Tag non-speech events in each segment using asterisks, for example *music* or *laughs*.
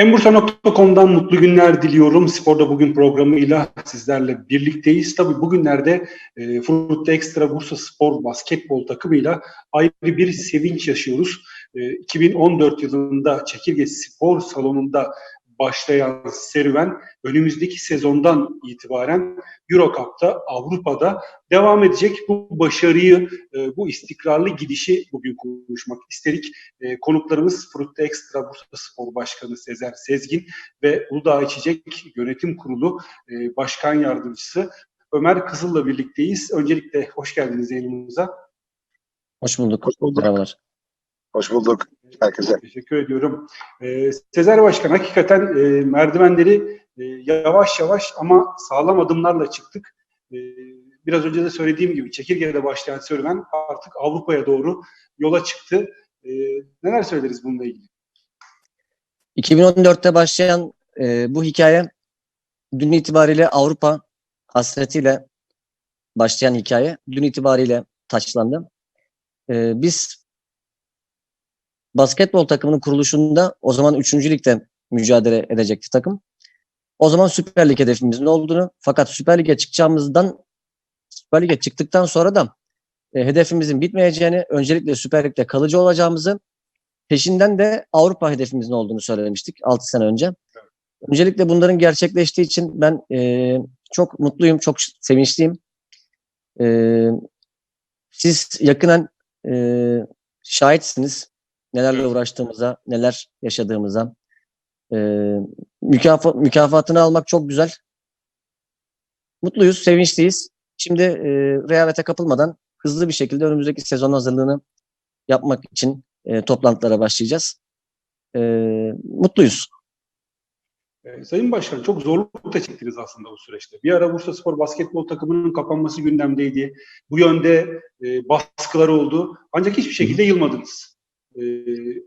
Embursa.com'dan mutlu günler diliyorum. Sporda Bugün programıyla sizlerle birlikteyiz. Tabii bugünlerde e, Fruit Extra Bursa Spor basketbol takımıyla ayrı bir sevinç yaşıyoruz. E, 2014 yılında Çekirge Spor Salonu'nda başlayan serüven önümüzdeki sezondan itibaren Euro Cup'ta Avrupa'da devam edecek. Bu başarıyı, e, bu istikrarlı gidişi bugün konuşmak istedik. E, konuklarımız Fruit Extra Bursa Spor Başkanı Sezer Sezgin ve Uludağ İçecek Yönetim Kurulu e, Başkan Yardımcısı Ömer Kızıl'la birlikteyiz. Öncelikle hoş geldiniz yayınımıza. Hoş bulduk. Hoş bulduk. Merhabalar. Hoş bulduk herkese. Teşekkür ediyorum. Ee, Sezer Başkan hakikaten e, merdivenleri e, yavaş yavaş ama sağlam adımlarla çıktık. E, biraz önce de söylediğim gibi çekirgede başlayan serüven artık Avrupa'ya doğru yola çıktı. E, neler söyleriz bununla ilgili? 2014'te başlayan e, bu hikaye dün itibariyle Avrupa hasretiyle başlayan hikaye dün itibariyle taçlandı. E, biz basketbol takımının kuruluşunda o zaman 3. ligde mücadele edecekti takım. O zaman Süper Lig hedefimizin olduğunu fakat Süper Lig'e çıkacağımızdan Süper Lig'e çıktıktan sonra da e, hedefimizin bitmeyeceğini, öncelikle Süper Lig'de kalıcı olacağımızı, peşinden de Avrupa hedefimizin olduğunu söylemiştik 6 sene önce. Öncelikle bunların gerçekleştiği için ben e, çok mutluyum, çok sevinçliyim. E, siz yakından e, şahitsiniz nelerle uğraştığımıza, neler yaşadığımıza. E, mükafa, mükafatını almak çok güzel. Mutluyuz, sevinçliyiz. Şimdi e, rehavete kapılmadan hızlı bir şekilde önümüzdeki sezon hazırlığını yapmak için e, toplantılara başlayacağız. E, mutluyuz. E, Sayın Başkan çok zorluk da çektiniz aslında bu süreçte. Bir ara Bursa Spor basketbol takımının kapanması gündemdeydi. Bu yönde e, baskılar oldu. Ancak hiçbir şekilde yılmadınız. E,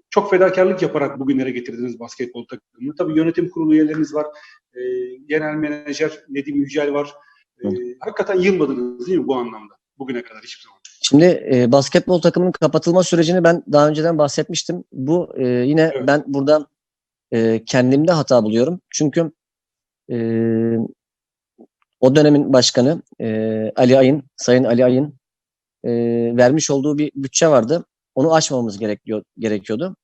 çok fedakarlık yaparak bugünlere getirdiniz basketbol takımını. Tabii yönetim kurulu üyeleriniz var. E, genel menajer Nedim Yücel var. E, hakikaten yılmadınız değil mi bu anlamda? Bugüne kadar hiçbir zaman. Şimdi e, basketbol takımının kapatılma sürecini ben daha önceden bahsetmiştim. Bu e, yine Evet. ben burada e, kendimde hata buluyorum. Çünkü e, o dönemin başkanı e, Ali Ayın, Sayın Ali Ayın e, vermiş olduğu bir bütçe vardı. Onu aşmamamız gerekiyor, gerekiyordu.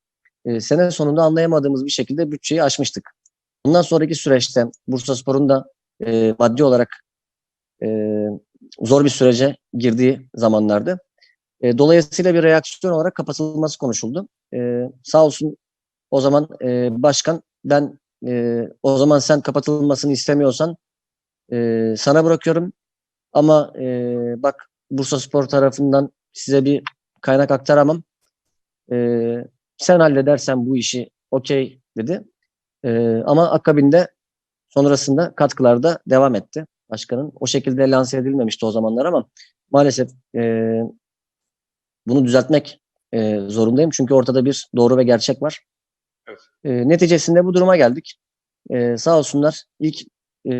E, sene sonunda anlayamadığımız bir şekilde bütçeyi aşmıştık. Bundan sonraki süreçte Bursaspor'un da e, maddi olarak e, zor bir sürece girdiği zamanlardı. E, dolayısıyla bir reaksiyon olarak kapatılması konuşuldu. E, sağ olsun o zaman e, başkan ben e, o zaman sen kapatılmasını istemiyorsan e, sana bırakıyorum ama e, bak Bursa Spor tarafından size bir kaynak aktaramam. E, sen halledersen bu işi okey dedi. E, ama akabinde sonrasında katkılarda devam etti başkanın. O şekilde lanse edilmemişti o zamanlar ama maalesef e, bunu düzeltmek e, zorundayım. Çünkü ortada bir doğru ve gerçek var. Evet. E, neticesinde bu duruma geldik. E, sağ olsunlar ilk e,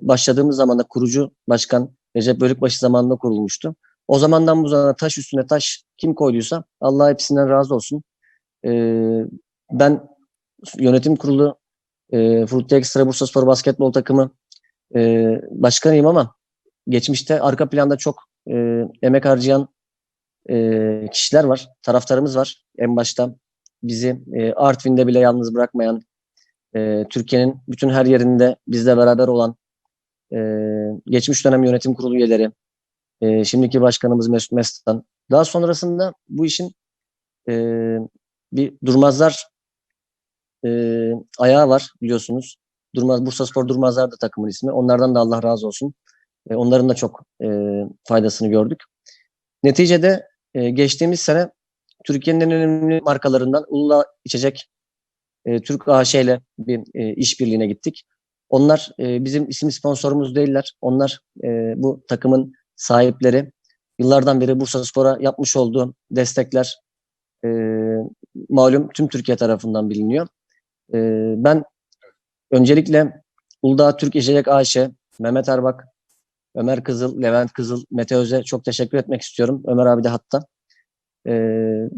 başladığımız zamanda kurucu başkan Recep Bölükbaşı zamanında kurulmuştu. O zamandan bu zamana taş üstüne taş kim koyduysa Allah hepsinden razı olsun. E, ben yönetim kurulu e, Frutti Extra Bursaspor basketbol takımı e, başkanıyım ama geçmişte arka planda çok e, emek harcayan e, kişiler var, taraftarımız var. En başta bizi e, Artvin'de bile yalnız bırakmayan, e, Türkiye'nin bütün her yerinde bizle beraber olan e, geçmiş dönem yönetim kurulu üyeleri, e, şimdiki başkanımız Mesut Mestan. Daha sonrasında bu işin e, bir durmazlar e, ayağı var biliyorsunuz. Durmaz Bursaspor Durmazlar da takımın ismi. Onlardan da Allah razı olsun. E, onların da çok e, faydasını gördük. Neticede e, geçtiğimiz sene Türkiye'nin en önemli markalarından Uludağ İçecek e, Türk AŞ ile bir e, işbirliğine gittik. Onlar e, bizim isim sponsorumuz değiller. Onlar e, bu takımın sahipleri. Yıllardan beri Bursa Spor'a yapmış olduğu destekler e, malum tüm Türkiye tarafından biliniyor. E, ben öncelikle Uludağ Türk İçecek AŞ, Mehmet Erbak, Ömer Kızıl, Levent Kızıl, Mete Öz'e çok teşekkür etmek istiyorum. Ömer abi de hatta. Ee,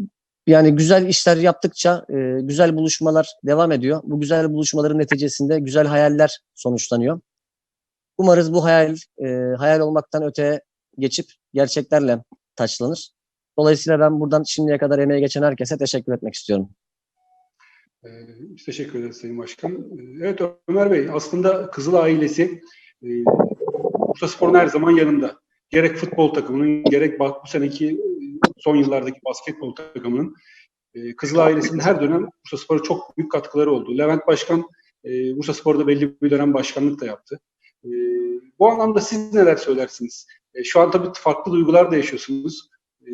yani güzel işler yaptıkça e, güzel buluşmalar devam ediyor. Bu güzel buluşmaların neticesinde güzel hayaller sonuçlanıyor. Umarız bu hayal e, hayal olmaktan öteye geçip gerçeklerle taçlanır. Dolayısıyla ben buradan şimdiye kadar emeğe geçen herkese teşekkür etmek istiyorum. Ee, teşekkür ederiz Sayın Başkan. Ee, Evet Ömer Bey, aslında Kızıl ailesi e, Bursa Spor'un her zaman yanında. Gerek futbol takımının, gerek bu seneki e, son yıllardaki basketbol takımının e, Kızıl ailesinin her dönem Bursa Spor'a çok büyük katkıları oldu. Levent Başkan e, Bursa Spor'da belli bir dönem başkanlık da yaptı. E, bu anlamda siz neler söylersiniz? E, şu an tabii farklı duygular da yaşıyorsunuz. E,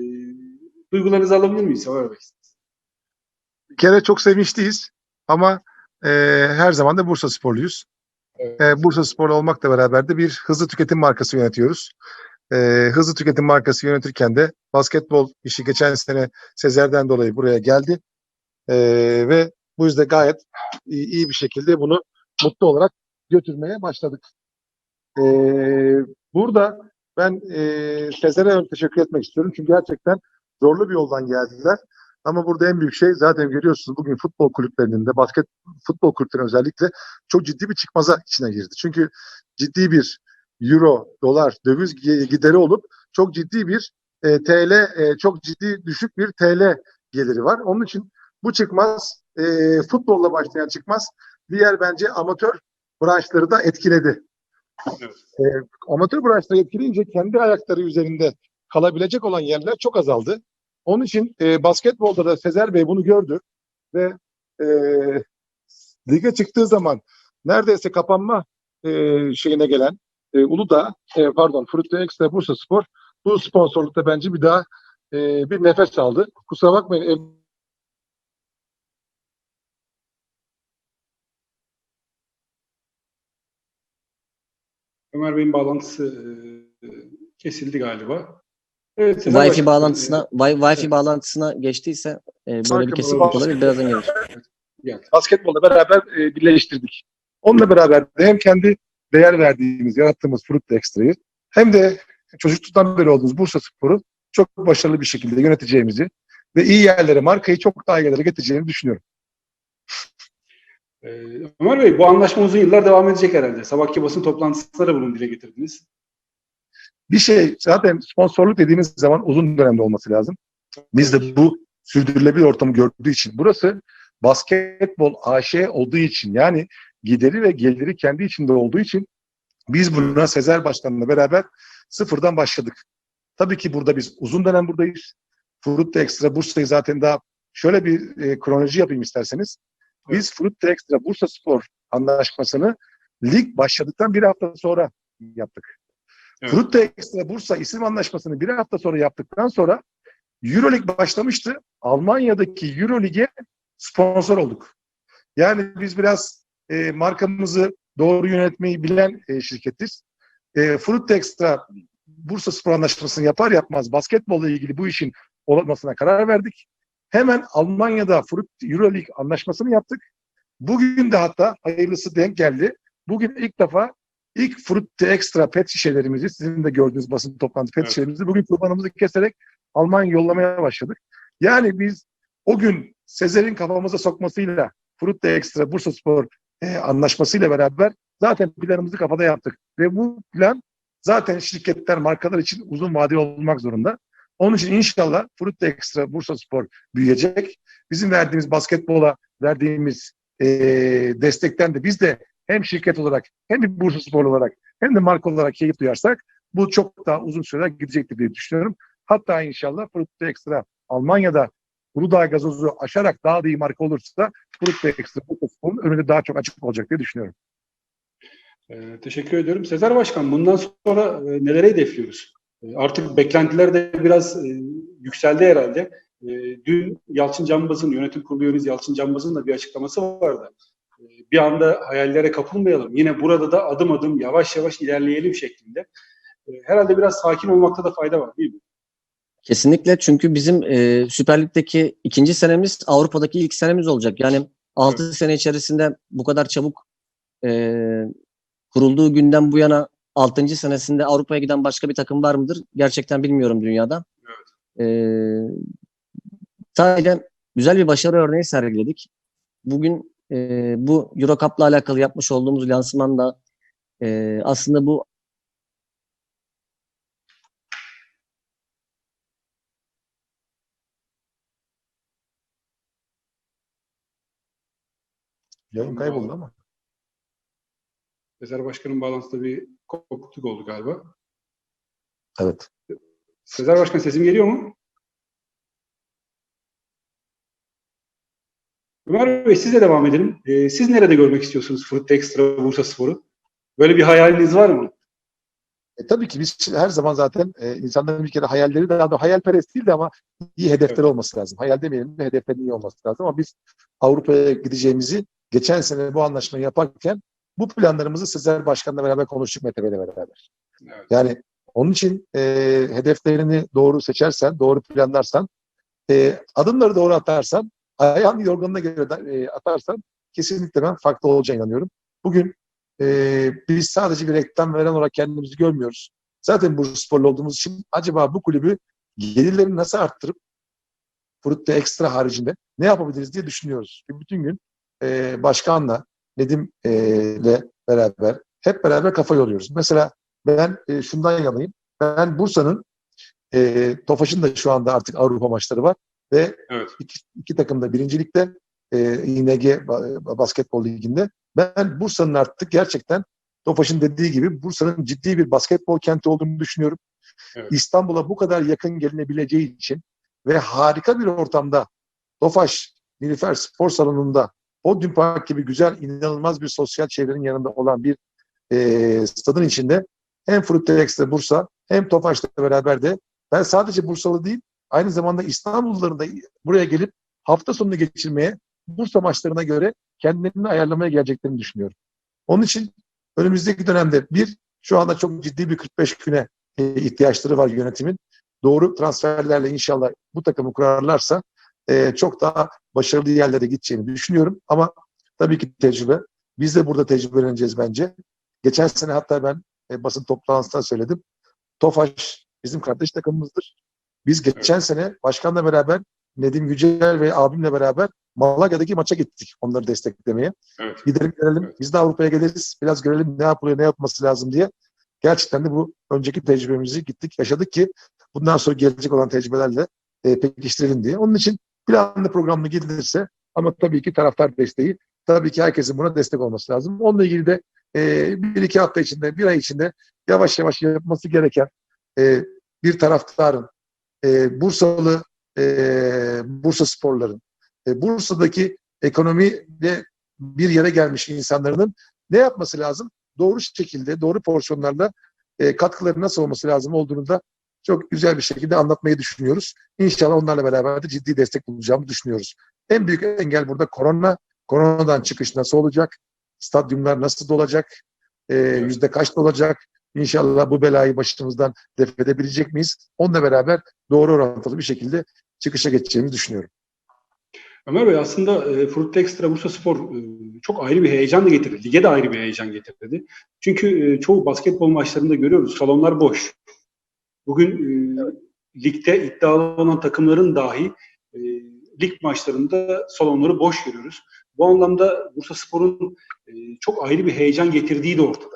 duygularınızı alabilir miyiz Ömer Bey? Bir kere çok sevinçliyiz ama e, her zaman da Bursa Sporluyuz. Evet. E, Bursa Sporlu olmakla beraber de bir hızlı tüketim markası yönetiyoruz. E, hızlı tüketim markası yönetirken de basketbol işi geçen sene Sezer'den dolayı buraya geldi. E, ve bu yüzden gayet iyi, iyi bir şekilde bunu mutlu olarak götürmeye başladık. E, burada ben e, Sezer'e teşekkür etmek istiyorum. Çünkü gerçekten zorlu bir yoldan geldiler. Ama burada en büyük şey zaten görüyorsunuz bugün futbol kulüplerinin de basket futbol kulüplerinin özellikle çok ciddi bir çıkmaza içine girdi. Çünkü ciddi bir euro, dolar, döviz gi- gideri olup çok ciddi bir e, TL, e, çok ciddi düşük bir TL geliri var. Onun için bu çıkmaz e, futbolla başlayan çıkmaz diğer bence amatör branşları da etkiledi. E, amatör branşları etkileyince kendi ayakları üzerinde kalabilecek olan yerler çok azaldı. Onun için e, basketbolda da Sezer Bey bunu gördü ve e, lige çıktığı zaman neredeyse kapanma e, şeyine gelen e, Uludağ, e, pardon Frutte Extra Bursa Spor bu sponsorlukta bence bir daha e, bir nefes aldı. Kusura bakmayın. e, Ömer Bey'in bağlantısı e, kesildi galiba. Evet, Wi-Fi Başkan, bağlantısına e, Wi- Wi-Fi evet. bağlantısına geçtiyse e, böyle bir Farkında kesinlik olabilir. Birazdan gelir. basketbolla beraber e, birleştirdik. Onunla beraber de hem kendi değer verdiğimiz, yarattığımız Frutte Extra'yı hem de çocukluktan beri olduğumuz Bursa Spor'u çok başarılı bir şekilde yöneteceğimizi ve iyi yerlere, markayı çok daha iyi yerlere getireceğimizi düşünüyorum. Ee, Ömer Bey bu anlaşma uzun yıllar devam edecek herhalde. Sabahki basın toplantısında da bunu dile getirdiniz. Bir şey zaten sponsorluk dediğimiz zaman uzun dönemde olması lazım. Biz de bu sürdürülebilir ortamı gördüğü için burası basketbol AŞ olduğu için yani gideri ve geliri kendi içinde olduğu için biz buna Sezer Başkan'la beraber sıfırdan başladık. Tabii ki burada biz uzun dönem buradayız. Frutte Extra Bursa'yı zaten daha şöyle bir e, kronoloji yapayım isterseniz. Biz Frutte Extra Bursa Spor anlaşmasını lig başladıktan bir hafta sonra yaptık. Evet. Frutte Extra Bursa isim anlaşmasını bir hafta sonra yaptıktan sonra Euroleague başlamıştı. Almanya'daki Euroleague'e sponsor olduk. Yani biz biraz e, markamızı doğru yönetmeyi bilen e, şirketiz. E, Frutte Extra Bursa Spor anlaşmasını yapar yapmaz basketbolla ilgili bu işin olmasına karar verdik. Hemen Almanya'da Fruit Euroleague anlaşmasını yaptık. Bugün de hatta hayırlısı denk geldi. Bugün ilk defa ilk Frutte Extra pet şişelerimizi sizin de gördüğünüz basın toplantı pet Evet. şişelerimizi bugün kurbanımızı keserek Almanya yollamaya başladık. Yani biz o gün Sezer'in kafamıza sokmasıyla Frutte Extra Bursa Spor e, anlaşmasıyla beraber zaten planımızı kafada yaptık. Ve bu plan zaten şirketler, markalar için uzun vadeli olmak zorunda. Onun için inşallah Frutte Extra Bursa Spor büyüyecek. Bizim verdiğimiz basketbola verdiğimiz e, destekten de biz de hem şirket olarak hem bir Bursa Spor olarak hem de marka olarak keyif duyarsak bu çok daha uzun süreler gidecektir diye düşünüyorum. Hatta inşallah Frutte Extra Almanya'da Uludağ gazozu aşarak daha da iyi marka olursa Frutte Extra Bursa Spor'un önünde daha çok açık olacak diye düşünüyorum. Ee, teşekkür ediyorum. Sezer Başkan bundan sonra e, nelere hedefliyoruz? E, artık beklentiler de biraz e, yükseldi herhalde. E, dün Yalçın Cambaz'ın, yönetim kurulu üyemiz Yalçın Cambaz'ın da bir açıklaması vardı. Bir anda hayallere kapılmayalım. Yine burada da adım adım yavaş yavaş ilerleyelim şeklinde. Herhalde biraz sakin olmakta da fayda var değil mi? Kesinlikle çünkü bizim e, Süper Lig'deki ikinci senemiz Avrupa'daki ilk senemiz olacak. Yani 6 sene içerisinde bu kadar çabuk e, kurulduğu günden bu yana 6. senesinde Avrupa'ya giden başka bir takım var mıdır? Gerçekten bilmiyorum dünyada. E, Sahiden güzel bir başarı örneği sergiledik. Bugün e, bu Euro Cup'la alakalı yapmış olduğumuz lansmanda e, aslında bu Yayın kayboldu ama. Sezer Başkan'ın bağlantısında bir kopukluk oldu galiba. Evet. Sezer Başkan sesim geliyor mu? Ömer Bey sizle devam edelim. Ee, siz nerede görmek istiyorsunuz Fruit Extra Bursa Spor'u? Böyle bir hayaliniz var mı? E, tabii ki biz her zaman zaten e, insanların bir kere hayalleri daha da hayalperest değil de ama iyi hedefleri olması lazım. Hayal demeyelim de hedeflerin iyi olması lazım ama biz Avrupa'ya gideceğimizi geçen sene bu anlaşmayı yaparken bu planlarımızı Sezer Başkan'la beraber konuştuk Mete Bey'le beraber. Evet. Yani onun için e, hedeflerini doğru seçersen, doğru planlarsan, e, adımları doğru atarsan, ayağın yorganına göre e, atarsan kesinlikle ben farklı olacağına inanıyorum. Bugün e, biz sadece bir reklam veren olarak kendimizi görmüyoruz. Zaten bu sporlu olduğumuz için acaba bu kulübü gelirlerini nasıl arttırıp Frutte Extra haricinde ne yapabiliriz diye düşünüyoruz. Bütün gün e, başkanla, Nedim e, ile beraber hep beraber kafa yoruyoruz. Mesela ben e, şundan yanayım. Ben Bursa'nın e, Tofaş'ın da şu anda artık Avrupa maçları var ve Evet. iki, iki takım da birincilikte e, İNG ba- Basketbol Ligi'nde. Ben Bursa'nın artık gerçekten Tofaş'ın dediği gibi Bursa'nın ciddi bir basketbol kenti olduğunu düşünüyorum. Evet. İstanbul'a bu kadar yakın gelinebileceği için ve harika bir ortamda Tofaş Nilüfer Spor Salonu'nda Podium Park gibi güzel, inanılmaz bir sosyal çevrenin yanında olan bir e, stadın içinde hem Frutte Extra Bursa hem Tofaş'la beraber de ben sadece Bursalı değil, aynı zamanda İstanbulluların da buraya gelip hafta sonunu geçirmeye, Bursa maçlarına göre kendilerini ayarlamaya geleceklerini düşünüyorum. Onun için önümüzdeki dönemde bir, şu anda çok ciddi bir 45 güne ihtiyaçları var yönetimin. Doğru transferlerle inşallah bu takımı kurarlarsa e, çok daha başarılı yerlere gideceğini düşünüyorum. Ama tabii ki tecrübe. Biz de burada tecrübeleneceğiz bence. Geçen sene hatta ben e, basın toplantısında söyledim. Tofaş bizim kardeş takımımızdır. Biz geçen sene başkanla beraber Nedim Yücel ve abimle beraber Malatya'daki maça gittik onları desteklemeye. Evet. Gidelim görelim. Evet. Biz de Avrupa'ya geliriz. Biraz görelim ne yapılıyor, ne yapması lazım diye. Gerçekten de bu önceki tecrübemizi gittik, yaşadık ki bundan sonra gelecek olan tecrübelerle e, pekiştirelim diye. Onun için planlı programlı gidilirse ama tabii ki taraftar desteği, tabii ki herkesin buna destek olması lazım. Onunla ilgili de e, bir iki hafta içinde, bir ay içinde yavaş yavaş yapması gereken e, bir taraftarın, e, Bursalı e, Bursa sporların, e, Bursa'daki ekonomi ve bir yere gelmiş insanların ne yapması lazım? Doğru şekilde, doğru porsiyonlarla e, katkıları nasıl olması lazım olduğunu da çok güzel bir şekilde anlatmayı düşünüyoruz. İnşallah onlarla beraber de ciddi destek bulacağımızı düşünüyoruz. En büyük engel burada korona. Koronadan çıkış nasıl olacak? Stadyumlar nasıl dolacak? E, yüzde kaç dolacak? İnşallah bu belayı başımızdan def edebilecek miyiz? Onunla beraber doğru orantılı bir şekilde çıkışa geçeceğimizi düşünüyorum. Ömer Bey aslında e, Fruit Extra Bursa Spor e, çok ayrı bir heyecan da getirdi. Lige de ayrı bir heyecan getirdi. Çünkü e, çoğu basketbol maçlarında görüyoruz salonlar boş. Bugün e, ligde iddialı olan takımların dahi e, lig maçlarında salonları boş görüyoruz. Bu anlamda Bursa Spor'un e, çok ayrı bir heyecan getirdiği de ortada.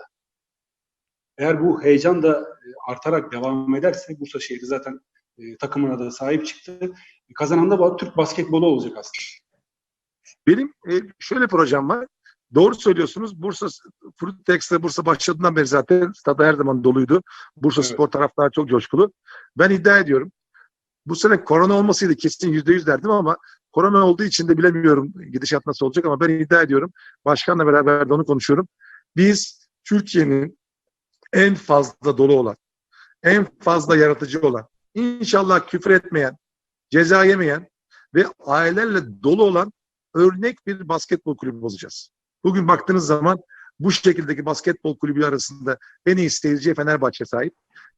Eğer bu heyecan da e, artarak devam ederse Bursa şehri zaten e, takımına da sahip çıktı. Kazanan da Türk basketbolu olacak aslında. Benim e, şöyle projem var. Doğru söylüyorsunuz. Bursa Fruit Extra Bursa başladığından beri zaten stada her zaman doluydu. Bursa Evet. spor taraftarı çok coşkulu. Ben iddia ediyorum. Bu sene korona olmasıydı kesin yüzde yüz derdim ama korona olduğu için de bilemiyorum gidişat nasıl olacak ama ben iddia ediyorum. Başkanla beraber de onu konuşuyorum. Biz Türkiye'nin en fazla dolu olan, en fazla yaratıcı olan, inşallah küfür etmeyen, ceza yemeyen ve ailelerle dolu olan örnek bir basketbol kulübü olacağız. Bugün baktığınız zaman bu şekildeki basketbol kulübü arasında en iyi seyirciye Fenerbahçe sahip.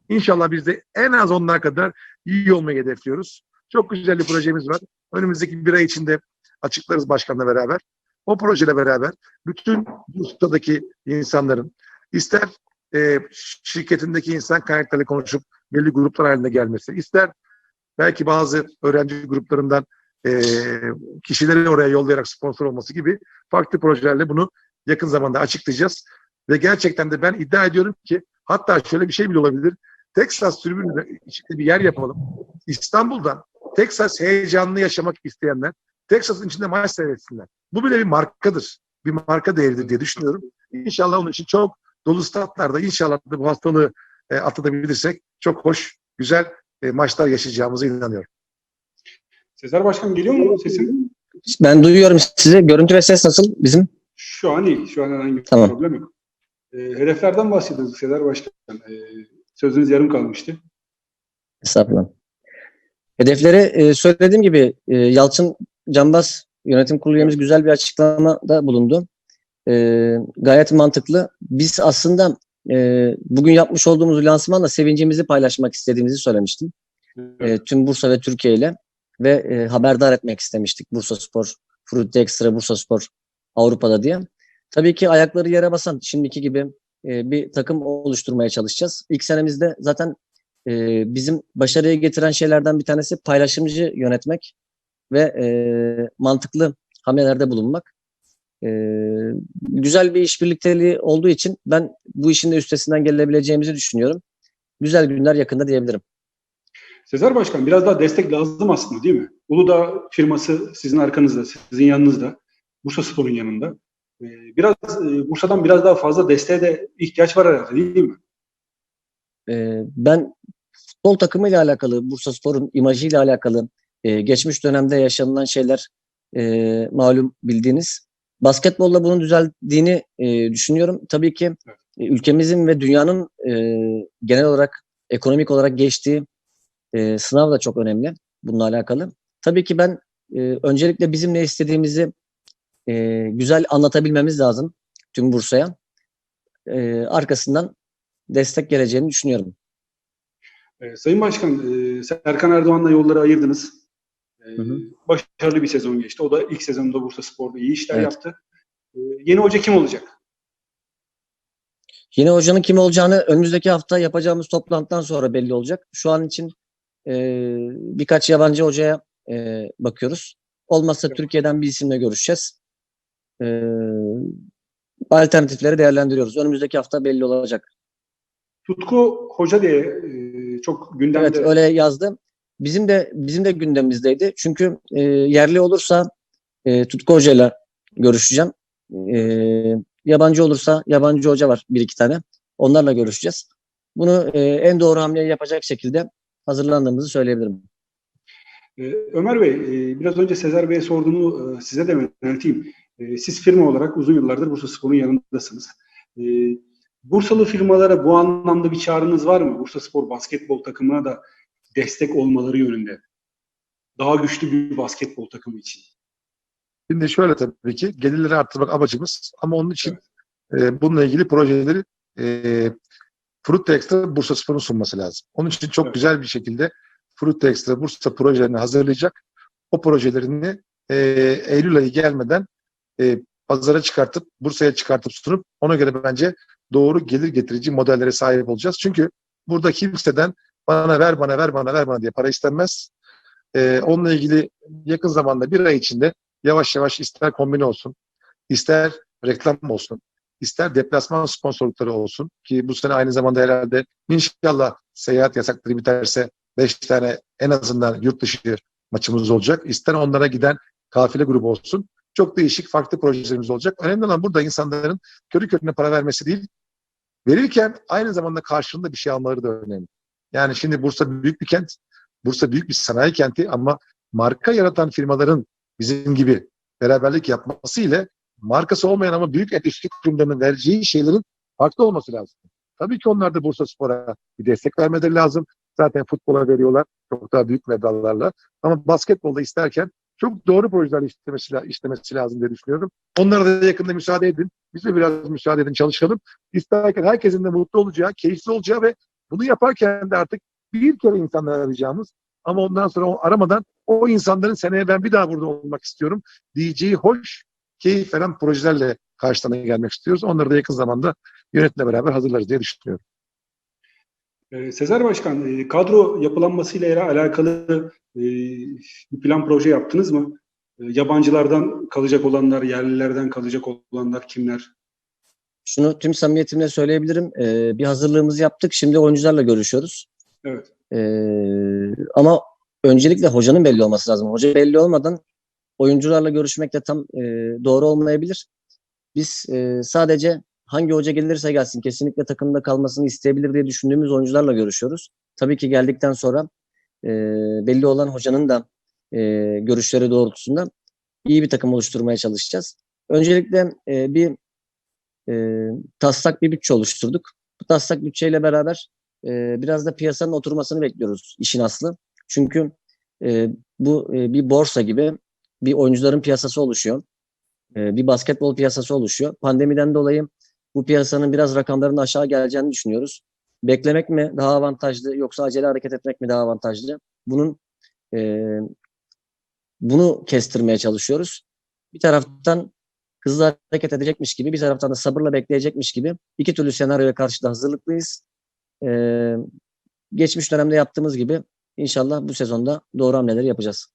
İnşallah biz de en az onlar kadar iyi olmayı hedefliyoruz. Çok güzel bir projemiz var. Önümüzdeki bir ay içinde açıklarız başkanla beraber. O projeyle beraber bütün Bursa'daki insanların ister e, şirketindeki insan kaynaklarıyla konuşup belli gruplar halinde gelmesi, ister belki bazı öğrenci gruplarından e, kişileri oraya yollayarak sponsor olması gibi farklı projelerle bunu yakın zamanda açıklayacağız. Ve gerçekten de ben iddia ediyorum ki hatta şöyle bir şey bile olabilir. Texas tribününde içinde bir yer yapalım. İstanbul'dan Texas heyecanını yaşamak isteyenler Texas'ın içinde maç seyretsinler. Bu bile bir markadır. Bir marka değeridir diye düşünüyorum. İnşallah onun için çok dolu statlarda inşallah da bu hastalığı e, atlatabilirsek çok hoş, güzel e, maçlar yaşayacağımıza inanıyorum. Sezer Başkan geliyor mu sesim? Ben duyuyorum sizi. Görüntü ve ses nasıl bizim? Şu an iyi. Şu an herhangi bir Tamam. problem yok. E, hedeflerden bahsediyorduk Sezer Başkan. E, sözünüz yarım kalmıştı. Estağfurullah. Hedefleri e, söylediğim gibi e, Yalçın Cambaz yönetim kurulu üyemiz güzel bir açıklamada bulundu. E, gayet mantıklı. Biz aslında e, bugün yapmış olduğumuz lansmanla sevincimizi paylaşmak istediğimizi söylemiştim. E, tüm Bursa ve Türkiye ile ve e, haberdar etmek istemiştik Bursa Spor, Fruit Extra Bursa Spor Avrupa'da diye. Tabii ki ayakları yere basan şimdiki gibi e, bir takım oluşturmaya çalışacağız. İlk senemizde zaten e, bizim başarıya getiren şeylerden bir tanesi paylaşımcı yönetmek ve e, mantıklı hamlelerde bulunmak. E, güzel bir işbirlikteliği olduğu için ben bu işin de üstesinden gelebileceğimizi düşünüyorum. Güzel günler yakında diyebilirim. Sezer Başkan biraz daha destek lazım aslında değil mi? Uludağ firması sizin arkanızda, sizin yanınızda. Bursa Spor'un yanında. E, biraz e, Bursa'dan biraz daha fazla desteğe de ihtiyaç var herhalde değil mi? E, ben futbol takımıyla alakalı, Bursa Spor'un imajıyla alakalı e, geçmiş dönemde yaşanılan şeyler e, malum bildiğiniz. Basketbolla bunun düzeldiğini düşünüyorum. Tabii ki ülkemizin ve dünyanın genel olarak ekonomik olarak geçtiği e, sınav da çok önemli bununla alakalı. Tabii ki ben e, öncelikle bizim ne istediğimizi e, güzel anlatabilmemiz lazım tüm Bursa'ya. E, arkasından destek geleceğini düşünüyorum. E, Sayın Başkan, e, Serkan Erdoğan'la yolları ayırdınız. E, Hı hı. Başarılı bir sezon geçti. O da ilk sezonunda Bursa Spor'da iyi işler Evet. yaptı. E, yeni hoca kim olacak? Yeni hocanın kim olacağını önümüzdeki hafta yapacağımız toplantıdan sonra belli olacak. Şu an için e, birkaç yabancı hocaya e, bakıyoruz. Olmazsa Türkiye'den bir isimle görüşeceğiz. E, alternatifleri değerlendiriyoruz. Önümüzdeki hafta belli olacak. Tutku Hoca diye e, çok gündemde. Evet öyle yazdım. Bizim de bizim de gündemimizdeydi. Çünkü e, yerli olursa e, Tutku Hoca'yla görüşeceğim. E, yabancı olursa yabancı hoca var bir iki tane. Onlarla görüşeceğiz. Bunu e, en doğru hamleyi yapacak şekilde hazırlandığımızı söyleyebilirim. E, Ömer Bey, e, biraz önce Sezer Bey'e sorduğumu e, size de yönelteyim. E, siz firma olarak uzun yıllardır Bursa Spor'un yanındasınız. Bursalı firmalara bu anlamda bir çağrınız var mı? Bursa Spor basketbol takımına da destek olmaları yönünde. Daha güçlü bir basketbol takımı için. Şimdi şöyle tabii ki gelirleri arttırmak amacımız ama onun için e, bununla ilgili projeleri e, Fruit Extra Bursa Spor'un sunması lazım. Onun için çok Evet. güzel bir şekilde Fruit Extra Bursa projelerini hazırlayacak. O projelerini e, Eylül ayı gelmeden e, pazara çıkartıp Bursa'ya çıkartıp sunup ona göre bence doğru gelir getirici modellere sahip olacağız. Çünkü burada kimseden bana ver bana ver bana ver bana diye para istenmez. E, onunla ilgili yakın zamanda bir ay içinde yavaş yavaş ister kombine olsun, ister reklam olsun, ister deplasman sponsorlukları olsun ki bu sene aynı zamanda herhalde inşallah seyahat yasakları biterse 5 tane en azından yurt dışı maçımız olacak. İster onlara giden kafile grubu olsun. Çok değişik farklı projelerimiz olacak. Önemli olan burada insanların körü körüne para vermesi değil. Verirken aynı zamanda karşılığında bir şey almaları da önemli. Yani şimdi Bursa büyük bir kent. Bursa büyük bir sanayi kenti ama marka yaratan firmaların bizim gibi beraberlik yapması ile markası olmayan ama büyük endüstri kurumlarının vereceği şeylerin farklı olması lazım. Tabii ki onlar da Bursa Spor'a bir destek vermeleri lazım. Zaten futbola veriyorlar çok daha büyük medallarla. Ama basketbolda isterken çok doğru projeler işlemesi, işlemesi lazım diye düşünüyorum. Onlara da yakında müsaade edin. Biz de biraz müsaade edin çalışalım. İsterken herkesin de mutlu olacağı, keyifli olacağı ve bunu yaparken de artık bir kere insanları arayacağımız ama ondan sonra o aramadan o insanların seneye ben bir daha burada olmak istiyorum diyeceği hoş, keyif veren projelerle karşılarına gelmek istiyoruz. Onları da yakın zamanda yönetimle beraber hazırlarız diye düşünüyorum. Ee, Sezer Başkan, e, kadro yapılanmasıyla alakalı e, bir plan proje yaptınız mı? E, Yabancılardan kalacak olanlar, yerlilerden kalacak olanlar kimler? Şunu tüm samimiyetimle söyleyebilirim. Ee, bir hazırlığımızı yaptık. Şimdi oyuncularla görüşüyoruz. Evet. Ee, ama öncelikle hocanın belli olması lazım. Hoca belli olmadan oyuncularla görüşmek de tam e, doğru olmayabilir. Biz e, sadece hangi hoca gelirse gelsin kesinlikle takımda kalmasını isteyebilir diye düşündüğümüz oyuncularla görüşüyoruz. Tabii ki geldikten sonra e, belli olan hocanın da e, görüşleri doğrultusunda iyi bir takım oluşturmaya çalışacağız. Öncelikle e, bir e, taslak bir bütçe oluşturduk. Bu taslak bütçeyle beraber e, biraz da piyasanın oturmasını bekliyoruz işin aslı. Çünkü e, bu e, bir borsa gibi bir oyuncuların piyasası oluşuyor. E, bir basketbol piyasası oluşuyor. Pandemiden dolayı bu piyasanın biraz rakamların aşağı geleceğini düşünüyoruz. Beklemek mi daha avantajlı yoksa acele hareket etmek mi daha avantajlı? Bunun e, bunu kestirmeye çalışıyoruz. Bir taraftan hızlı hareket edecekmiş gibi, bir taraftan da sabırla bekleyecekmiş gibi iki türlü senaryoya karşı da hazırlıklıyız. Ee, geçmiş dönemde yaptığımız gibi inşallah bu sezonda doğru hamleleri yapacağız.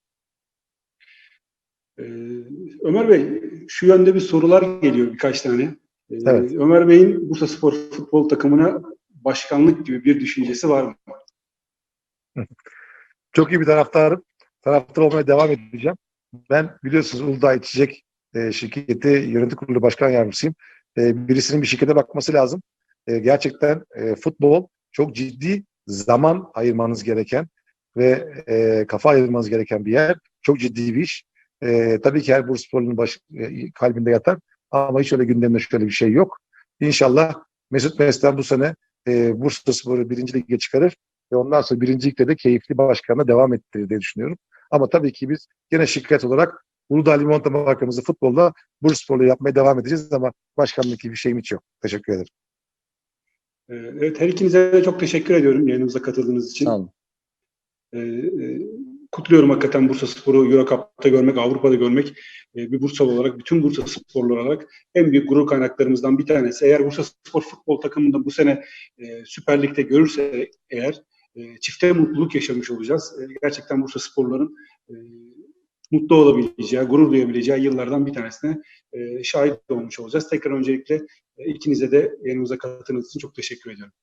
Ee, Ömer Bey, şu yönde bir sorular geliyor birkaç tane. Ee, Evet. Ömer Bey'in Bursa Spor futbol takımına başkanlık gibi bir düşüncesi var mı? Çok iyi bir taraftarım. Taraftar olmaya devam edeceğim. Ben biliyorsunuz Uludağ İçecek e, şirketi yönetim kurulu başkan yardımcısıyım. E, birisinin bir şirkete bakması lazım. E, gerçekten e, futbol çok ciddi zaman ayırmanız gereken ve e, kafa ayırmanız gereken bir yer. Çok ciddi bir iş. E, tabii ki her Bursasporlu'nun baş, e, kalbinde yatar ama hiç öyle gündemde şöyle bir şey yok. İnşallah Mesut Meslen bu sene e, Bursa Spor'u birinci lige çıkarır ve ondan sonra birinci ligde de keyifli başkanına devam ettirir diye düşünüyorum. Ama tabii ki biz gene şirket olarak Uludağ Limonata markamızı futbolda Bursaspor'la yapmaya devam edeceğiz ama başkanlık gibi bir şeyim hiç yok. Teşekkür ederim. Ee, Evet, her ikinize de çok teşekkür ediyorum yayınımıza katıldığınız için. Sağ olun. Ee, e, kutluyorum hakikaten Bursa Spor'u Euro Cup'ta görmek, Avrupa'da görmek e, bir Bursalı olarak, bütün Bursa sporlular olarak en büyük gurur kaynaklarımızdan bir tanesi. Eğer Bursa Spor futbol takımında bu sene e, Süper Lig'de görürse eğer e, çifte mutluluk yaşamış olacağız. E, gerçekten Bursa sporların e, mutlu olabileceği, gurur duyabileceği yıllardan bir tanesine e, şahit olmuş olacağız. Tekrar öncelikle e, ikinize de yayınımıza katıldığınız için çok teşekkür ediyorum.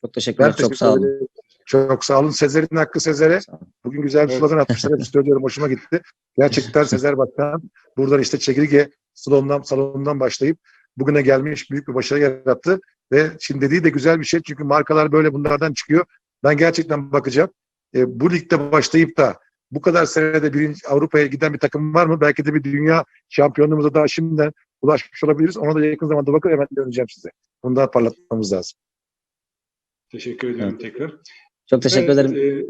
Çok teşekkürler. Çok sağ olun. Ederim. Çok sağ olun. Sezer'in hakkı Sezer'e. Bugün güzel bir Evet. slogan atmışlar. Hep söylüyorum. Hoşuma gitti. Gerçekten *laughs* Sezer Başkan buradan işte çekirge salonundan, salonundan başlayıp bugüne gelmiş büyük bir başarı yarattı. Ve şimdi dediği de güzel bir şey. Çünkü markalar böyle bunlardan çıkıyor. Ben gerçekten bakacağım. E, bu ligde başlayıp da bu kadar senede birinci Avrupa'ya giden bir takım var mı? Belki de bir dünya şampiyonluğumuza daha şimdiden ulaşmış olabiliriz. Ona da yakın zamanda bakıp hemen döneceğim size. Bunu daha parlatmamız lazım. Teşekkür ediyorum tekrar. Çok teşekkür Evet, ederim. e,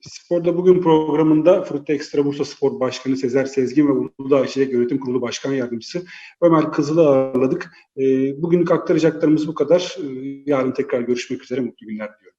Spor'da bugün programında Frutta Ekstra Bursa Spor Başkanı Sezer Sezgin ve Uludağ İçecek Yönetim Kurulu Başkan Yardımcısı Ömer Kızıl'ı ağırladık. E, bugünlük aktaracaklarımız bu kadar. E, yarın tekrar görüşmek üzere. Mutlu günler diliyorum.